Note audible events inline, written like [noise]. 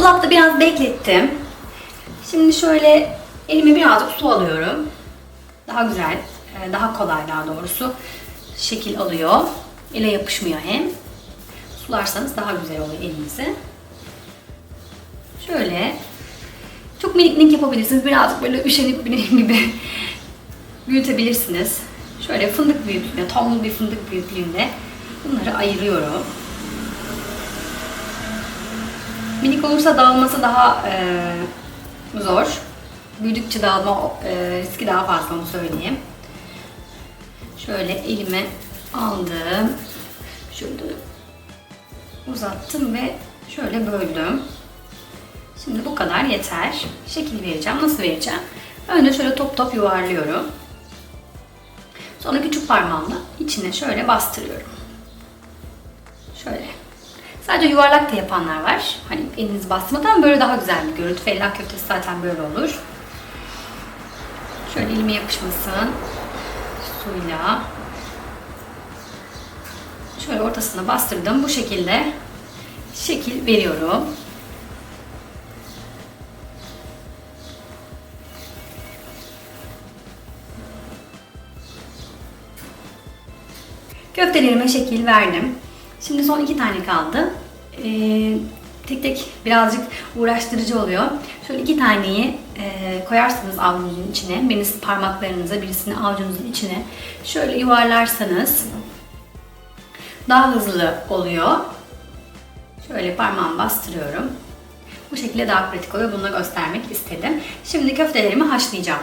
dolapta biraz beklettim. Şimdi şöyle elime birazcık su alıyorum. Daha güzel, e, daha kolay daha doğrusu şekil alıyor. Ele yapışmıyor hem. Sularsanız daha güzel oluyor elinizi. Şöyle çok minik minik yapabilirsiniz. Birazcık böyle üşenip [laughs] benim gibi büyütebilirsiniz. Şöyle fındık büyüklüğünde, tombul bir fındık büyüklüğünde bunları ayırıyorum. Minik olursa dağılması daha e, zor. Büyüdükçe dağılma e, riski daha fazla onu söyleyeyim. Şöyle elime aldım. Şöyle uzattım ve şöyle böldüm. Şimdi bu kadar yeter. Şekil vereceğim. Nasıl vereceğim? Önce şöyle top top yuvarlıyorum. Sonra küçük parmağımla içine şöyle bastırıyorum. Şöyle. Sadece yuvarlak da yapanlar var. Hani eliniz basmadan böyle daha güzel bir görüntü. Fellah köftesi zaten böyle olur. Şöyle elime yapışmasın. Suyla. Şöyle ortasına bastırdım. Bu şekilde şekil veriyorum. Köftelerime şekil verdim. Şimdi son iki tane kaldı. Ee, tek tek birazcık uğraştırıcı oluyor. Şöyle iki taneyi e, koyarsınız avucunuzun içine. Birisi parmaklarınıza, birisini avucunuzun içine. Şöyle yuvarlarsanız daha hızlı oluyor. Şöyle parmağımı bastırıyorum. Bu şekilde daha pratik oluyor. Bunu da göstermek istedim. Şimdi köftelerimi haşlayacağım.